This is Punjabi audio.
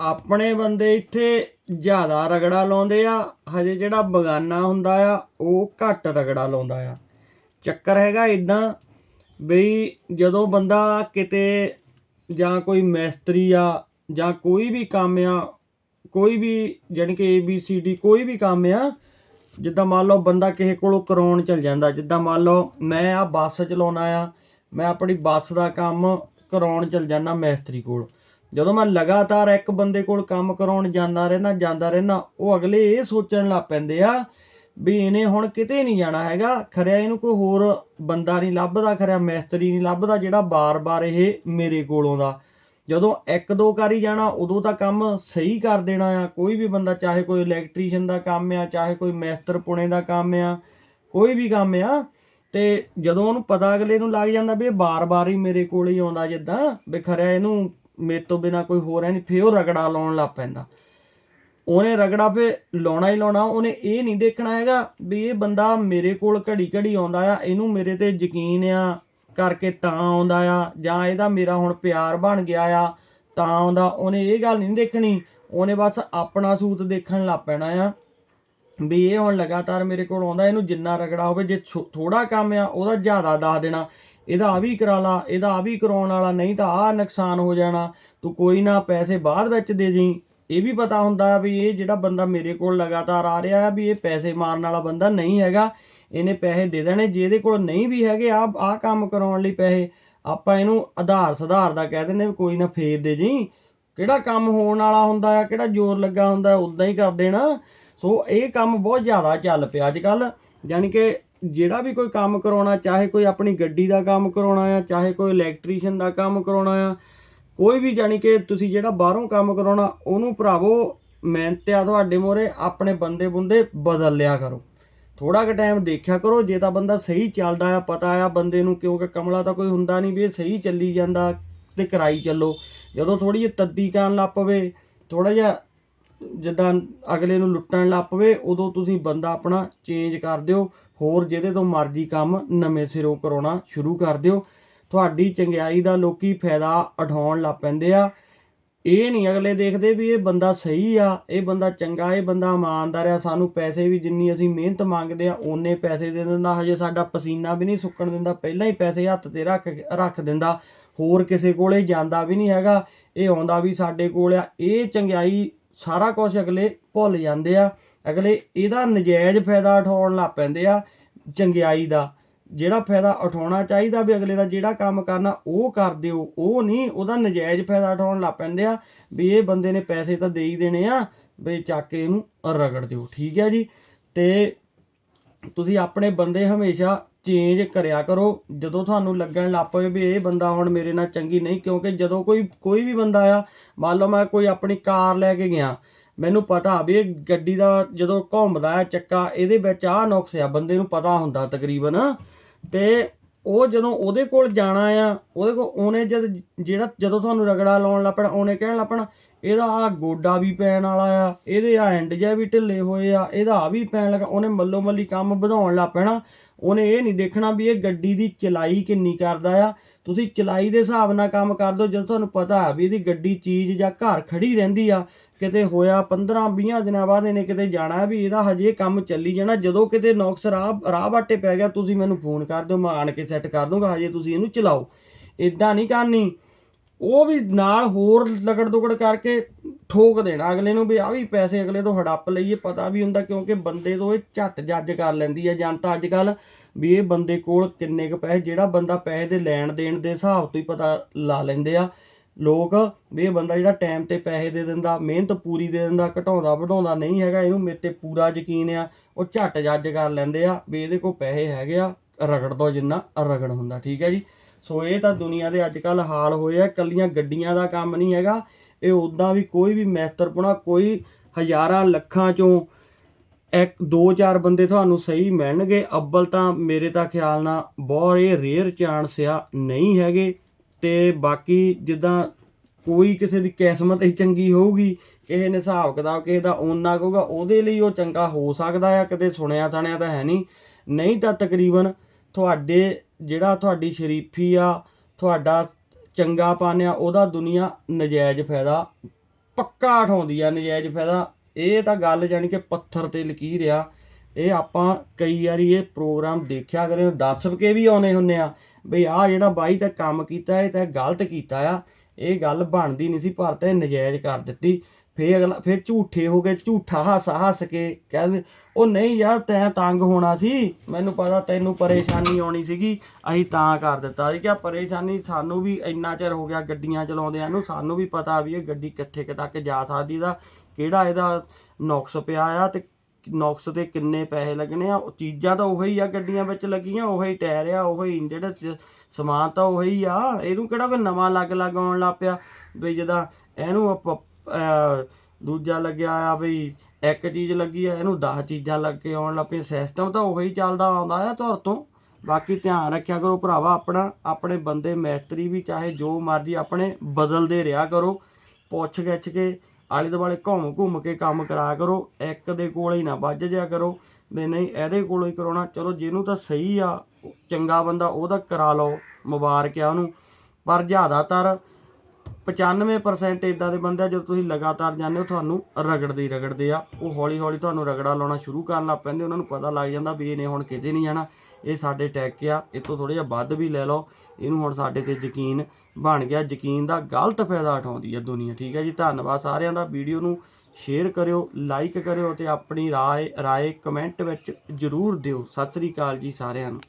ਆਪਣੇ ਬੰਦੇ ਇੱਥੇ ਜ਼ਿਆਦਾ ਰਗੜਾ ਲਾਉਂਦੇ ਆ, ਹਜੇ ਜਿਹੜਾ ਬਗਾਨਾ ਹੁੰਦਾ ਆ, ਉਹ ਘੱਟ ਰਗੜਾ ਲਾਉਂਦਾ ਆ। ਚੱਕਰ ਹੈਗਾ ਇਦਾਂ ਬਈ ਜਦੋਂ ਬੰਦਾ ਕਿਤੇ ਜਾਂ ਕੋਈ ਮਿਸਤਰੀ ਆ ਜਾਂ ਕੋਈ ਵੀ ਕੰਮ ਆ, ਕੋਈ ਵੀ ਜਾਣੀ ਕਿ ਏ ਬੀ ਸੀ ਡੀ ਕੋਈ ਵੀ ਕੰਮ ਆ, ਜਿੱਦਾਂ ਮੰਨ ਲਓ ਬੰਦਾ ਕਿਸੇ ਕੋਲੋਂ ਕਰਾਉਣ ਚਲ ਜਾਂਦਾ, ਜਿੱਦਾਂ ਮੰਨ ਲਓ ਮੈਂ ਆ ਬੱਸ ਚਲਾਉਣਾ ਆ, ਮੈਂ ਆਪਣੀ ਬੱਸ ਦਾ ਕੰਮ ਕਰਾਉਣ ਚਲ ਜਾਂਦਾ ਮਿਸਤਰੀ ਕੋਲ। ਜਦੋਂ ਮੈਂ ਲਗਾਤਾਰ ਇੱਕ ਬੰਦੇ ਕੋਲ ਕੰਮ ਕਰਾਉਣ ਜਾਂਦਾ ਰਹਿਣਾ ਜਾਂਦਾ ਰਹਿਣਾ ਉਹ ਅਗਲੇ ਇਹ ਸੋਚਣ ਲੱਗ ਪੈਂਦੇ ਆ ਵੀ ਇਹਨੇ ਹੁਣ ਕਿਤੇ ਨਹੀਂ ਜਾਣਾ ਹੈਗਾ। ਖਰਿਆ ਇਹਨੂੰ ਕੋਈ ਹੋਰ ਬੰਦਾ ਨਹੀਂ ਲੱਭਦਾ, ਖਰਿਆ ਮਿਸਤਰੀ ਨਹੀਂ ਲੱਭਦਾ ਜਿਹੜਾ ਬਾਰ-ਬਾਰ ਇਹ ਮੇਰੇ ਕੋਲ ਆਉਂਦਾ। ਜਦੋਂ ਇੱਕ ਦੋ ਵਾਰੀ ਜਾਣਾ, ਉਦੋਂ ਤਾਂ ਕੰਮ ਸਹੀ ਕਰ ਦੇਣਾ ਆ। ਕੋਈ ਵੀ ਬੰਦਾ, ਚਾਹੇ ਕੋਈ ਇਲੈਕਟ੍ਰੀਸ਼ੀਅਨ ਦਾ ਕੰਮ ਆ, ਚਾਹੇ ਕੋਈ ਮਿਸਤਰ ਪੁਣੇ ਦਾ ਕੰਮ ਆ, ਕੋਈ ਵੀ ਕੰਮ ਆ, ਤੇ ਜਦੋਂ ਉਹਨੂੰ ਪਤਾ ਅਗਲੇ ਨੂੰ ਲੱਗ ਜਾਂਦਾ ਵੀ ਇਹ ਬਾਰ-ਬਾਰ ਹੀ ਮੇਰੇ ਕੋਲ ਹੀ ਆਉਂਦਾ ਜਿੱਦਾਂ, ਵੀ ਖਰਿਆ ਇਹਨੂੰ ਮੇਰੇ ਤੋਂ ਬਿਨਾ ਕੋਈ ਹੋਰ ਹੈ ਨਹੀਂ, ਫੇਰ ਉਹ ਰਗੜਾ ਲਾਉਣ ਲੱਗ ਪੈਂਦਾ। ਉਹਨੇ ਰਗੜਾ ਫੇ ਲਾਉਣਾ ਹੀ ਲਾਉਣਾ, ਉਹਨੇ ਇਹ ਨਹੀਂ ਦੇਖਣਾ ਹੈਗਾ ਵੀ ਇਹ ਬੰਦਾ ਮੇਰੇ ਕੋਲ ਘੜੀ ਘੜੀ ਆਉਂਦਾ ਆ, ਇਹਨੂੰ ਮੇਰੇ ਤੇ ਯਕੀਨ ਆ ਕਰਕੇ ਤਾਂ ਆਉਂਦਾ ਆ, ਜਾਂ ਇਹਦਾ ਮੇਰਾ ਹੁਣ ਪਿਆਰ ਬਣ ਗਿਆ ਆ, ਤਾਂ ਆਉਂਦਾ। ਉਹਨੇ ਇਹ ਗੱਲ ਨਹੀਂ ਦੇਖਣੀ, ਉਹਨੇ ਬਸ ਆਪਣਾ ਸੂਤ ਦੇਖਣ ਲੱਗ ਪੈਣਾ ਆ ਵੀ ਇਹ ਹੁਣ ਲਗਾਤਾਰ ਮੇਰੇ ਕੋਲ ਆਉਂਦਾ, ਇਹਨੂੰ ਜਿੰਨਾ ਰਗੜਾ ਹੋਵੇ, ਜੇ ਥੋੜਾ ਕੰਮ ਆ, ਉਹਦਾ ਜ਼ਿਆਦਾ ਦੱਸ ਦੇਣਾ। ਇਹਦਾ ਆ ਵੀ ਕਰਾ ਲਾ, ਇਹਦਾ ਆ ਵੀ ਕਰਾਉਣ ਵਾਲਾ, ਨਹੀਂ ਤਾਂ ਆ ਨੁਕਸਾਨ ਹੋ ਜਾਣਾ। ਤੂੰ ਕੋਈ ਨਾ ਪੈਸੇ ਬਾਅਦ ਵਿੱਚ ਦੇ ਜੀ ਇਹ ਵੀ ਪਤਾ ਹੁੰਦਾ ਵੀ ਇਹ ਜਿਹੜਾ ਬੰਦਾ ਮੇਰੇ ਕੋਲ ਲਗਾਤਾਰ ਆ ਰਿਹਾ ਹੈ ਵੀ ਇਹ ਪੈਸੇ ਮਾਰਨ ਵਾਲਾ ਬੰਦਾ ਨਹੀਂ ਹੈਗਾ। ਇਹਨੇ ਪੈਸੇ ਦੇ ਦੇਣੇ ਜਿਹਦੇ ਕੋਲ ਨਹੀਂ ਵੀ ਹੈਗੇ ਆ ਆ ਕੰਮ ਕਰਾਉਣ ਲਈ ਪੈਸੇ, ਆਪਾਂ ਇਹਨੂੰ ਆਧਾਰ ਸੁਧਾਰ ਦਾ ਕਹਿ ਦਿੰਦੇ ਵੀ ਕੋਈ ਨਾ ਫੇਰ ਦੇ ਜੀ ਕਿਹੜਾ ਕੰਮ ਹੋਣ ਵਾਲਾ ਹੁੰਦਾ ਆ, ਕਿਹੜਾ ਜ਼ੋਰ ਲੱਗਾ ਹੁੰਦਾ ਉਦਾਂ ਹੀ ਕਰ ਦੇਣਾ। ਸੋ ਇਹ ਕੰਮ ਬਹੁਤ ਜ਼ਿਆਦਾ ਚੱਲ ਪਿਆ ਅੱਜ ਕੱਲ ਯਾਨੀ ਕਿ ਜਿਹੜਾ ਵੀ ਕੋਈ ਕੰਮ ਕਰਾਉਣਾ, ਚਾਹੇ ਕੋਈ ਆਪਣੀ ਗੱਡੀ ਦਾ ਕੰਮ ਕਰਾਉਣਾ ਆ, ਚਾਹੇ ਕੋਈ ਇਲੈਕਟ੍ਰੀਸ਼ੀਅਨ ਦਾ ਕੰਮ ਕਰਾਉਣਾ ਆ, ਕੋਈ ਵੀ ਜਾਣੀ ਕਿ ਤੁਸੀਂ ਜਿਹੜਾ ਬਾਹਰੋਂ ਕੰਮ ਕਰਾਉਣਾ, ਉਹਨੂੰ ਭਰਾਵੋ, ਮਿਹਨਤ ਆ ਤੁਹਾਡੇ ਮੋਰੇ ਆਪਣੇ ਬੰਦੇ ਬੁੰਦੇ ਬਦਲ ਲਿਆ ਕਰੋ। ਥੋੜਾ ਕੁ ਟਾਈਮ ਦੇਖਿਆ ਕਰੋ, ਜੇ ਤਾਂ ਬੰਦਾ ਸਹੀ ਚੱਲਦਾ ਆ, ਪਤਾ ਆ ਬੰਦੇ ਨੂੰ, ਕਿਉਂਕਿ ਕਮਲਾ ਤਾਂ ਕੋਈ ਹੁੰਦਾ ਨਹੀਂ ਵੀ ਇਹ ਸਹੀ ਚੱਲੀ ਜਾਂਦਾ ਤੇ ਕਰਾਈ ਚੱਲੋ। ਜਦੋਂ ਥੋੜੀ ਜਿਹੀ ਤੱਦੀ ਕਰਨ ਲੱਗ ਪਵੇ ਥੋੜਾ ਜਿਹਾ ਜਿੱਦਾਂ ਅਗਲੇ ਨੂੰ ਲੁੱਟਣ ਲੱਗ ਪਵੇ, ਉਦੋਂ ਤੁਸੀਂ ਬੰਦਾ ਆਪਣਾ ਚੇਂਜ ਕਰ ਦਿਓ ਹੋਰ ਜਿਹਦੇ ਤੋਂ ਮਰਜ਼ੀ ਕੰਮ ਨਵੇਂ ਸਿਰੋਂ ਕਰਾਉਣਾ ਸ਼ੁਰੂ ਕਰ ਦਿਓ। ਤੁਹਾਡੀ ਚੰਗਿਆਈ ਦਾ ਲੋਕੀ ਫਾਇਦਾ ਉਠਾਉਣ ਲੱਗ ਪੈਂਦੇ ਆ। ਇਹ ਨਹੀਂ ਅਗਲੇ ਦੇਖਦੇ ਵੀ ਇਹ ਬੰਦਾ ਸਹੀ ਆ, ਇਹ ਬੰਦਾ ਚੰਗਾ, ਇਹ ਬੰਦਾ ਇਮਾਨਦਾਰ ਆ। ਸਾਨੂੰ ਪੈਸੇ ਵੀ ਜਿੰਨੀ ਅਸੀਂ ਮਿਹਨਤ ਮੰਗਦੇ ਆ, ਓਨੇ ਪੈਸੇ ਦੇ ਦਿੰਦਾ। ਹਜੇ ਸਾਡਾ ਪਸੀਨਾ ਵੀ ਨਹੀਂ ਸੁੱਕਣ ਦਿੰਦਾ, ਪਹਿਲਾਂ ਹੀ ਪੈਸੇ ਹੱਥ ਤੇ ਰੱਖ ਰੱਖ ਦਿੰਦਾ। ਹੋਰ ਕਿਸੇ ਕੋਲੇ ਜਾਂਦਾ ਵੀ ਨਹੀਂ ਹੈਗਾ। ਇਹ ਆਉਂਦਾ ਵੀ ਸਾਡੇ ਕੋਲ ਆ। ਇਹ ਚੰਗਿਆਈ ਸਾਰਾ ਕੁਝ ਅਗਲੇ ਭੁੱਲ ਜਾਂਦੇ ਆ। ਅਗਲੇ ਇਹਦਾ ਨਜਾਇਜ਼ ਫਾਇਦਾ ਉਠਾਉਣ ਲੱਗ ਪੈਂਦੇ ਆ ਚੰਗਿਆਈ ਦਾ। ਜਿਹੜਾ ਫਾਇਦਾ ਉਠਾਉਣਾ ਚਾਹੀਦਾ ਵੀ ਅਗਲੇ ਦਾ ਜਿਹੜਾ ਕੰਮ ਕਰਨਾ ਉਹ ਕਰ ਦਿਓ, ਉਹ ਨਹੀਂ, ਉਹਦਾ ਨਜਾਇਜ਼ ਫਾਇਦਾ ਉਠਾਉਣ ਲੱਗ ਪੈਂਦੇ ਆ ਵੀ ਇਹ ਬੰਦੇ ਨੇ ਪੈਸੇ ਤਾਂ ਦੇ ਹੀ ਦੇਣੇ ਆ, ਵੀ ਚੱਕ ਕੇ ਇਹਨੂੰ ਰਗੜ ਦਿਓ। ਠੀਕ ਹੈ ਜੀ? ਤੇ ਤੁਸੀਂ ਆਪਣੇ ਬੰਦੇ ਹਮੇਸ਼ਾ ਚੇਂਜ ਕਰਿਆ ਕਰੋ। ਜਦੋਂ ਤੁਹਾਨੂੰ ਲੱਗਣ ਲੱਗ ਪਵੇ ਵੀ ਇਹ ਬੰਦਾ ਹੁਣ ਮੇਰੇ ਨਾਲ ਚੰਗੀ ਨਹੀਂ, ਕਿਉਂਕਿ ਜਦੋਂ ਕੋਈ ਕੋਈ ਵੀ ਬੰਦਾ ਆ, ਮੰਨ ਲਓ ਮੈਂ ਕੋਈ ਆਪਣੀ ਕਾਰ ਲੈ ਕੇ ਗਿਆ ਮੈਨੂੰ ਪਤਾ ਵੀ ਇਹ ਗੱਡੀ ਦਾ ਜਦੋਂ ਘੁੰਮਦਾ ਆ ਚੱਕਾ, ਇਹਦੇ ਵਿੱਚ ਆਹ ਨੁਕਸ ਆ, ਬੰਦੇ ਨੂੰ ਪਤਾ ਹੁੰਦਾ ਤਕਰੀਬਨ। ਤੇ ਉਹ ਜਦੋਂ ਉਹਦੇ ਕੋਲ ਜਾਣਾ ਆ, ਉਹਦੇ ਕੋਲ ਉਹਨੇ ਜਦ ਜਿਹੜਾ, ਜਦੋਂ ਤੁਹਾਨੂੰ ਰਗੜਾ ਲਾਉਣ ਲੱਪਣਾ, ਉਹਨੇ ਕਹਿਣ ਲੱਪਣਾ, ਇਹਦਾ ਆ ਗੋਡਾ ਵੀ ਪੈਣ ਵਾਲਾ ਆ, ਇਹਦੇ ਆ ਐਂਡ ਜਿਹਾ ਵੀ ਢਿੱਲੇ ਹੋਏ ਆ, ਇਹਦਾ ਆ ਵੀ ਪੈਣ ਲੱਗਾ, ਉਹਨੇ ਮੱਲੋ ਮੱਲੀ ਕੰਮ ਵਧਾਉਣ ਲੱਗ ਪੈਣਾ ਉਹਨੇ ਇਹ ਨਹੀਂ ਦੇਖਣਾ ਵੀ ਇਹ ਗੱਡੀ ਦੀ ਚਲਾਈ ਕਿੰਨੀ ਕਰਦਾ ਆ। ਤੁਸੀਂ ਚਲਾਈ ਦੇ ਹਿਸਾਬ ਨਾਲ ਕੰਮ ਕਰ ਦਿਓ, ਜਦੋਂ ਤੁਹਾਨੂੰ ਪਤਾ ਵੀ ਇਹਦੀ ਗੱਡੀ, ਚੀਜ਼ ਜਾਂ ਘਰ ਖੜੀ ਰਹਿੰਦੀ ਆ, ਕਿਤੇ ਹੋਇਆ 15 20 ਦਿਨਾਂ ਬਾਅਦ ਇਹਨੇ ਕਿਤੇ ਜਾਣਾ ਵੀ ਇਹਦਾ ਹਜੇ ਕੰਮ ਚੱਲੀ ਜਾਣਾ, ਜਦੋਂ ਕਿਤੇ ਨੌਕਸ ਰਾਹ ਰਾਹ ਬਾਟੇ ਪੈ ਗਿਆ, ਤੁਸੀਂ ਮੈਨੂੰ ਫੋਨ ਕਰ ਦਿਓ, ਮੈਂ ਆਣ ਕੇ ਸੈੱਟ ਕਰ ਦੂੰਗਾ, ਹਜੇ ਤੁਸੀਂ ਇਹਨੂੰ ਚਲਾਓ। ਇਦਾਂ ਨਹੀਂ ਕਰਨੀ। ਉਹ ਵੀ ਨਾਲ ਹੋਰ ਲਗੜ ਦੁਗੜ ਕਰਕੇ ਠੋਕ ਦੇਣਾ ਅਗਲੇ ਨੂੰ ਵੀ ਆ ਵੀ ਪੈਸੇ ਅਗਲੇ ਤੋਂ ਹੜੱਪ ਲਈਏ, ਪਤਾ ਵੀ ਹੁੰਦਾ ਕਿਉਂਕਿ ਬੰਦੇ ਤੋਂ ਇਹ ਝੱਟ ਜੱਜ ਕਰ ਲੈਂਦੀ ਹੈ ਜਨਤਾ ਅੱਜ ਕੱਲ ਵੀ ਇਹ ਬੰਦੇ ਕੋਲ ਕਿੰਨੇ ਕੁ ਪੈਸੇ, ਜਿਹੜਾ ਬੰਦਾ ਪੈਸੇ ਦੇ ਲੈਣ ਦੇਣ ਦੇ ਹਿਸਾਬ ਤੋਂ ਹੀ ਪਤਾ ਲਾ ਲੈਂਦੇ ਆ। ਲੋਕ ਵੀ ਇਹ ਬੰਦਾ ਜਿਹੜਾ ਟਾਈਮ ਤੇ ਪੈਸੇ ਦੇ ਦਿੰਦਾ, ਮਿਹਨਤ ਪੂਰੀ ਦੇ ਦਿੰਦਾ, ਘਟਾਉਂਦਾ ਵਧਾਉਂਦਾ ਨਹੀਂ ਹੈਗਾ, ਇਹਨੂੰ ਮੇਰੇ ਤੇ ਪੂਰਾ ਯਕੀਨ ਆ, ਉਹ ਝੱਟ ਜੱਜ ਕਰ ਲੈਂਦੇ ਆ ਵੀ ਇਹਦੇ ਕੋਲ ਪੈਸੇ ਹੈਗੇ ਆ, ਰਗੜ ਦੋ ਜਿੰਨਾ ਰਗੜ ਹੁੰਦਾ, ਠੀਕ ਹੈ ਜੀ। ਸੋ ਇਹ ਤਾਂ ਦੁਨੀਆ ਦੇ ਅੱਜ ਕੱਲ ਹਾਲ ਹੋਏ ਆ ਕੱਲੀਆਂ ਗੱਡੀਆਂ ਦਾ ਕੰਮ ਨਹੀਂ ਹੈਗਾ, ਇਹ ਉਦਾਂ ਵੀ ਕੋਈ ਵੀ ਮੈਸਤਰਪੁਣਾ, ਕੋਈ ਹਜ਼ਾਰਾਂ ਲੱਖਾਂ ਚੋਂ ਇੱਕ ਦੋ ਚਾਰ ਬੰਦੇ ਤੁਹਾਨੂੰ ਸਹੀ ਮਿਲਣਗੇ। ਅੱਬਲ ਤਾਂ ਮੇਰੇ ਤਾਂ ਖਿਆਲ ਨਾਲ ਬਹੁਤ ਇਹ ਰੇਅਰ ਚਾਂਸ ਆ ਨਹੀਂ ਹੈਗੇ ਤੇ ਬਾਕੀ ਜਿੱਦਾਂ ਕੋਈ ਕਿਸੇ ਦੀ ਕਿਸਮਤ ਹੀ ਚੰਗੀ ਹੋਊਗੀ, ਇਹ ਨੇ ਹਿਸਾਬ ਕਿਤਾਬ ਕਿਸੇ ਦਾ ਓਨਾ ਕਹੂਗਾ ਉਹਦੇ ਲਈ ਉਹ ਚੰਗਾ ਹੋ ਸਕਦਾ ਆ ਕਦੇ ਸੁਣਿਆ ਸਾਣਿਆ ਤਾਂ ਹੈ ਨਹੀਂ। ਨਹੀਂ ਤਾਂ ਤਕਰੀਬਨ ਤੁਹਾਡੇ ਜਿਹੜਾ ਤੁਹਾਡੀ ਸ਼ਰੀਫੀ ਆ, ਤੁਹਾਡਾ ਚੰਗਾ ਪਾਨਿਆ ਉਹਦਾ ਦੁਨੀਆ ਨਜਾਇਜ਼ ਫਾਇਦਾ ਪੱਕਾ ਉਠਾਉਂਦੀ ਆ, ਨਜਾਇਜ਼ ਫਾਇਦਾ ਇਹ ਤਾਂ ਗੱਲ ਜਾਣੀ ਕਿ ਪੱਥਰ ਤੇ ਲਕੀਰ ਆ। ਇਹ ਆਪਾਂ ਕਈ ਵਾਰੀ ਇਹ ਪ੍ਰੋਗਰਾਮ ਦੇਖਿਆ ਕਰੇ, ਦੱਸ ਕੇ ਵੀ ਆਉਨੇ ਹੁੰਨੇ ਆ, ਬਈ ਆਹ ਜਿਹੜਾ ਬਾਈ ਤਾਂ ਕੰਮ ਕੀਤਾ, ਇਹ ਤਾਂ ਗਲਤ ਕੀਤਾ ਆ। ਇਹ ਗੱਲ ਬਣਦੀ ਨਹੀਂ ਸੀ, ਪਰ ਤੇ ਨਜਾਇਜ਼ ਕਰ ਦਿੱਤੀ। ਫੇਰ ਅਗਲਾ ਫੇਰ ਝੂਠੇ ਹੋ ਗਏ, ਝੂਠਾ ਹੱਸ ਹੱਸ ਕੇ ਕਹਿੰਦੇ ਉਹ ਨਹੀਂ ਯਾਰ, ਤੈਂ ਤੰਗ ਹੋਣਾ ਸੀ। ਮੈਨੂੰ ਪਤਾ ਤੈਨੂੰ ਪਰੇਸ਼ਾਨੀ ਆਉਣੀ ਸੀਗੀ। ਅਸੀਂ ਤਾਂ ਕਰ ਦਿੱਤਾ ਸੀ ਕਿ ਪਰੇਸ਼ਾਨੀ ਸਾਨੂੰ ਵੀ ਇੰਨਾ ਚਿਰ ਹੋ ਗਿਆ ਗੱਡੀਆਂ ਚਲਾਉਂਦਿਆਂ ਨੂੰ। ਸਾਨੂੰ ਵੀ ਪਤਾ ਵੀ ਇਹ ਗੱਡੀ ਕਿੱਥੇ ਕੁ ਤੱਕ ਜਾ ਸਕਦੀ ਦਾ ਕਿਹੜਾ ਇਹਦਾ ਨੁਕਸ ਪਿਆ ਆ ਤੇ ਨੁਕਸ ਤੇ ਕਿੰਨੇ ਪੈਸੇ ਲੱਗਣੇ ਆ। ਉਹ ਚੀਜ਼ਾਂ ਤਾਂ ਉਹੀ ਆ ਗੱਡੀਆਂ ਵਿੱਚ ਲੱਗੀਆਂ, ਉਹੀ ਟਾਇਰ ਆ, ਉਹੀ ਜਿਹੜਾ ਸਮਾਨ ਤਾਂ ਉਹੀ ਆ। ਇਹਨੂੰ ਕਿਹੜਾ ਕੋਈ ਨਵਾਂ ਲੱਗ ਲੱਗ ਆਉਣ ਲੱਗ ਪਿਆ ਵੀ ਜਦਾਂ ਇਹਨੂੰ ਦੂਜਾ ਲੱਗਿਆ ਆ ਵੀ ਇੱਕ ਚੀਜ਼ ਲੱਗੀ ਆ, ਇਹਨੂੰ 10 ਚੀਜ਼ਾਂ ਲੱਗ ਕੇ ਆਉਣ ਲੱਗ ਪਈਆਂ। ਸਿਸਟਮ ਤਾਂ ਉਹੀ ਚੱਲਦਾ ਆਉਂਦਾ ਆ ਧੁਰ ਤੋਂ। ਬਾਕੀ ਧਿਆਨ ਰੱਖਿਆ ਕਰੋ ਭਰਾਵਾ ਆਪਣਾ, ਆਪਣੇ ਬੰਦੇ ਮੈਸਤਰੀ ਵੀ ਚਾਹੇ ਜੋ ਮਰਜ਼ੀ ਆਪਣੇ ਬਦਲਦੇ ਰਿਹਾ ਕਰੋ। ਪੁੱਛ ਗਿੱਛ ਕੇ, ਆਲੇ ਦੁਆਲੇ ਘੁੰਮ ਘੁੰਮ ਕੇ ਕੰਮ ਕਰਾ ਕਰੋ। ਇੱਕ ਦੇ ਕੋਲ ਹੀ ਨਾ ਵੱਜ ਜਿਆ ਕਰੋ। ਵੀ ਨਹੀਂ, ਇਹਦੇ ਕੋਲੋਂ ਹੀ ਕਰਾਉਣਾ। ਚਲੋ, ਜਿਹਨੂੰ ਤਾਂ ਸਹੀ ਆ, ਚੰਗਾ ਬੰਦਾ ਉਹਦਾ ਕਰਾ ਲਓ, ਮੁਬਾਰਕ ਆ ਉਹਨੂੰ। ਪਰ ਜ਼ਿਆਦਾਤਰ 95% ਇਦਾਂ ਦੇ ਬੰਦੇ ਆ, ਜਦੋਂ ਤੁਸੀਂ ਲਗਾਤਾਰ ਜਾਂਦੇ ਹੋ, ਤੁਹਾਨੂੰ ਰਗੜਦੇ ਹੀ ਰਗੜਦੇ ਆ। ਉਹ ਹੌਲੀ ਹੌਲੀ ਤੁਹਾਨੂੰ ਰਗੜਾ ਲਾਉਣਾ ਸ਼ੁਰੂ ਕਰਨ ਲੱਗ ਪੈਂਦੇ, ਉਹਨਾਂ ਨੂੰ ਪਤਾ ਲੱਗ ਜਾਂਦਾ ਵੀ ਇਹਨੇ ਹੁਣ ਕਿਤੇ ਨਹੀਂ ਜਾਣਾ। ਇਹ ਸਾਡੇ ਟੈਕ ਆ, ਇਹ ਤੋਂ ਥੋੜਾ ਜਿਹਾ ਵੱਧ ਵੀ ਲੈ ਲਓ। ਇਹਨੂੰ ਹੁਣ ਸਾਡੇ ਤੇ ਯਕੀਨ ਬਣ ਗਿਆ। ਯਕੀਨ ਦਾ ਗਲਤ ਫਾਇਦਾ ਉਠਾਉਂਦੀ ਆ ਦੁਨੀਆ, ਠੀਕ ਹੈ ਜੀ? ਧੰਨਵਾਦ ਸਾਰਿਆਂ ਦਾ। ਵੀਡੀਓ ਨੂੰ ਸ਼ੇਅਰ ਕਰਿਓ ਲਾਈਕ ਕਰਿਓ ਤੇ ਆਪਣੀ ਰਾਏ ਰਾਏ ਕਮੈਂਟ ਵਿੱਚ ਜਰੂਰ ਦਿਓ। ਸਤਿ ਸ੍ਰੀ ਅਕਾਲ ਜੀ ਸਾਰਿਆਂ ਨੂੰ।